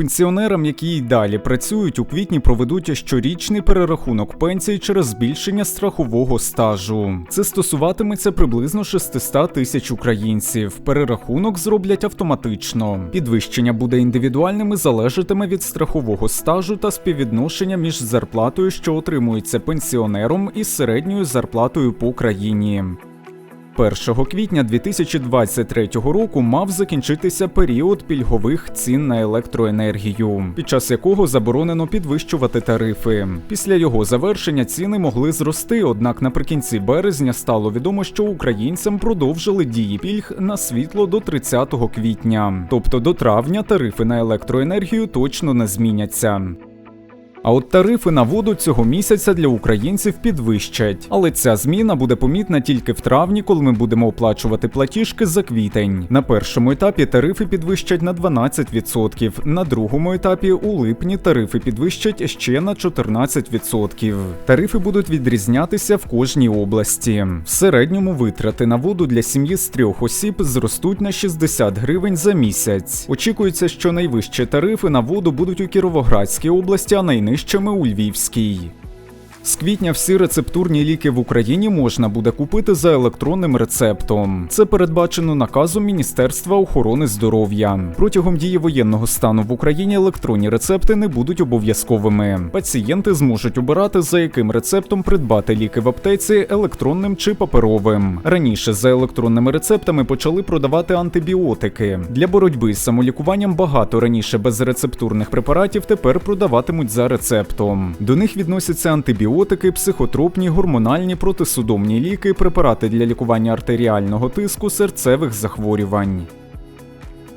Пенсіонерам, які й далі працюють, у квітні проведуть щорічний перерахунок пенсій через збільшення страхового стажу. Це стосуватиметься приблизно 600 тисяч українців. Перерахунок зроблять автоматично. Підвищення буде індивідуальним і залежатиме від страхового стажу та співвідношення між зарплатою, що отримується пенсіонером, і середньою зарплатою по країні. 1 квітня 2023 року мав закінчитися період пільгових цін на електроенергію, під час якого заборонено підвищувати тарифи. Після його завершення ціни могли зрости, однак наприкінці березня стало відомо, що українцям продовжили дії пільг на світло до 30 квітня. Тобто до травня тарифи на електроенергію точно не зміняться. А от тарифи на воду цього місяця для українців підвищать. Але ця зміна буде помітна тільки в травні, коли ми будемо оплачувати платіжки за квітень. На першому етапі тарифи підвищать на 12%, на другому етапі у липні тарифи підвищать ще на 14%. Тарифи будуть відрізнятися в кожній області. В середньому витрати на воду для сім'ї з трьох осіб зростуть на 60 гривень за місяць. Очікується, що найвищі тарифи на воду будуть у Кіровоградській області, а найнижчими у Львівській. З квітня всі рецептурні ліки в Україні можна буде купити за електронним рецептом. Це передбачено наказом Міністерства охорони здоров'я. Протягом дії воєнного стану в Україні електронні рецепти не будуть обов'язковими. Пацієнти зможуть обирати, за яким рецептом придбати ліки в аптеці електронним чи паперовим. Раніше за електронними рецептами почали продавати антибіотики. Для боротьби з самолікуванням багато раніше безрецептурних препаратів тепер продаватимуть за рецептом. До них відносяться антибіотики антибіотики, психотропні, гормональні протисудомні ліки, препарати для лікування артеріального тиску, серцевих захворювань.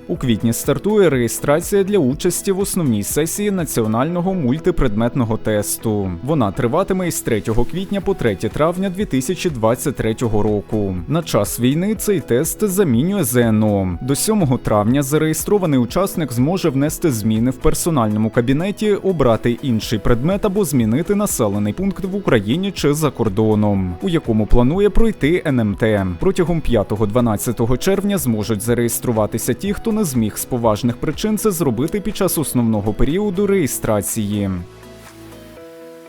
У квітні стартує реєстрація для участі в основній сесії національного мультипредметного тесту. Вона триватиме із 3 квітня по 3 травня 2023 року. На час війни цей тест замінює ЗНО. До 7 травня зареєстрований учасник зможе внести зміни в персональному кабінеті, обрати інший предмет або змінити населений пункт в Україні чи за кордоном, у якому планує пройти НМТ. Протягом 5-12 червня зможуть зареєструватися ті, хто не зміг з поважних причин це зробити під час основного періоду реєстрації.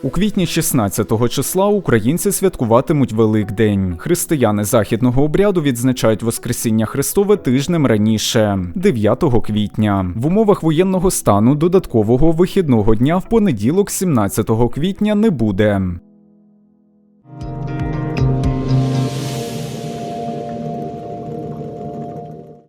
У квітні 16 числа українці святкуватимуть Великдень. Християни західного обряду відзначають Воскресіння Христове тижнем раніше, 9 квітня. В умовах воєнного стану додаткового вихідного дня в понеділок, 17 квітня, не буде.